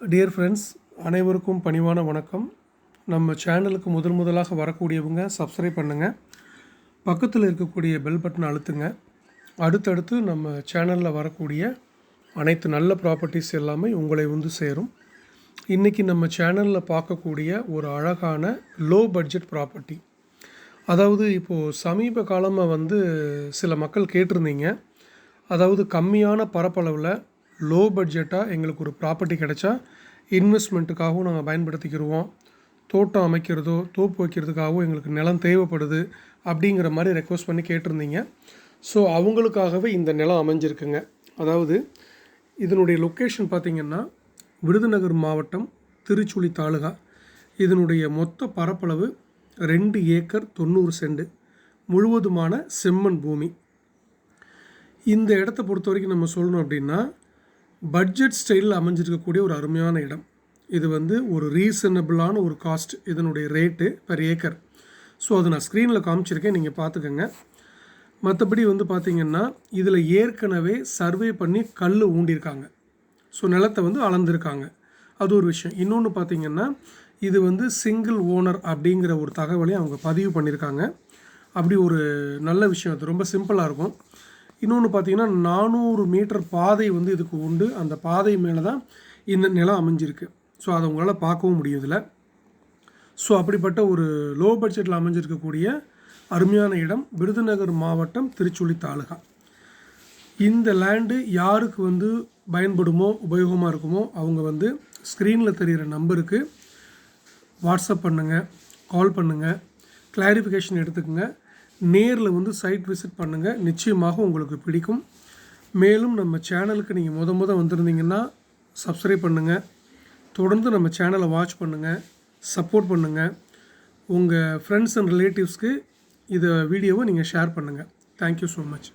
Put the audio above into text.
Dear friends அனைவருக்கும் பணிவான வணக்கம். நம்ம சேனலுக்கு முதல் முதலாக வரக்கூடியவங்க சப்ஸ்கிரைப் பண்ணுங்கள் பக்கத்தில் இருக்கக்கூடிய பெல் பட்டனை அழுத்துங்க. அடுத்தடுத்து நம்ம சேனலில் வரக்கூடிய அனைத்து நல்ல ப்ராப்பர்ட்டிஸ் எல்லாமே உங்களை வந்து சேரும். இன்றைக்கி நம்ம சேனலில் பார்க்கக்கூடிய ஒரு அழகான லோ பட்ஜெட் ப்ராப்பர்ட்டி அதாவது இப்போது சமீப காலமாக வந்து சில மக்கள் கேட்டிருந்தீங்க. அதாவது கம்மியான பரப்பளவில் லோ பட்ஜெட்டாக எங்களுக்கு ஒரு ப்ராப்பர்ட்டி கிடைச்சா இன்வெஸ்ட்மெண்ட்டுக்காகவும் நாங்கள் பயன்படுத்திக்கிடுவோம் தோட்டம் அமைக்கிறதோ தோப்பு வைக்கிறதுக்காகவும் எங்களுக்கு நிலம் தேவைப்படுது அப்படிங்கிற மாதிரி ரெக்வஸ்ட் பண்ணி கேட்டிருந்தீங்க. ஸோ அவங்களுக்காகவே இந்த நிலம் அமைஞ்சிருக்குங்க. அதாவது இதனுடைய லொக்கேஷன் பார்த்திங்கன்னா விருதுநகர் மாவட்டம் திருச்சுழி தாலுகா. இதனுடைய மொத்த பரப்பளவு ரெண்டு ஏக்கர் தொண்ணூறு செண்டு முழுவதுமான செம்மண் பூமி. இந்த இடத்த பொறுத்த வரைக்கும் நம்ம சொல்லணும் அப்படின்னா பட்ஜெட் ஸ்டைலில் அமைஞ்சிருக்கக்கூடிய ஒரு அருமையான இடம். இது வந்து ஒரு ரீசனபிளான ஒரு காஸ்ட் இதனுடைய ரேட்டு பெர் ஏக்கர் ஸோ அதை நான் ஸ்க்ரீனில் காமிச்சிருக்கேன் நீங்கள் பார்த்துக்கோங்க. மற்றபடி வந்து பார்த்திங்கன்னா இதில் ஏற்கனவே சர்வே பண்ணி கல் ஊண்டியிருக்காங்க ஸோ நிலத்தை வந்து அளந்திருக்காங்க. அது ஒரு விஷயம். இன்னொன்று பார்த்திங்கன்னா இது வந்து சிங்கிள் ஓனர் அப்படிங்கிற ஒரு தகவலையும் அவங்க பதிவு பண்ணியிருக்காங்க அப்படி ஒரு நல்ல விஷயம். அது ரொம்ப சிம்பிளாக இருக்கும். இன்னொன்று பார்த்தீங்கன்னா நானூறு மீட்டர் பாதை வந்து இதுக்கு உண்டு. அந்த பாதை மேலே தான் இந்த நிலம் அமைஞ்சிருக்கு. ஸோ அதை உங்களால் பார்க்கவும் முடியுதில்ல ஸோ அப்படிப்பட்ட ஒரு லோ பட்ஜெட்டில் அமைஞ்சிருக்கக்கூடிய அருமையான இடம் விருதுநகர் மாவட்டம் திருச்சுழி தாலுகா. இந்த லேண்டு யாருக்கு வந்து பயன்படுமோ உபயோகமாக இருக்குமோ அவங்க வந்து ஸ்க்ரீனில் தெரிகிற நம்பருக்கு வாட்ஸ்அப் பண்ணுங்கள் கால் பண்ணுங்கள் கிளாரிஃபிகேஷன் எடுத்துக்கோங்க. நேரில் வந்து சைட் விசிட் பண்ணுங்கள் நிச்சயமாக உங்களுக்கு பிடிக்கும். மேலும் நம்ம சேனலுக்கு நீங்கள் முத முத வந்திருந்தீங்கன்னா சப்ஸ்கிரைப் பண்ணுங்கள் தொடர்ந்து நம்ம சேனலை வாட்ச் பண்ணுங்கள் சப்போர்ட் பண்ணுங்கள் உங்கள் ஃப்ரெண்ட்ஸ் அண்ட் ரிலேட்டிவ்ஸ்க்கு இதை வீடியோவை நீங்கள் ஷேர் பண்ணுங்கள் தேங்க்யூ ஸோ மச்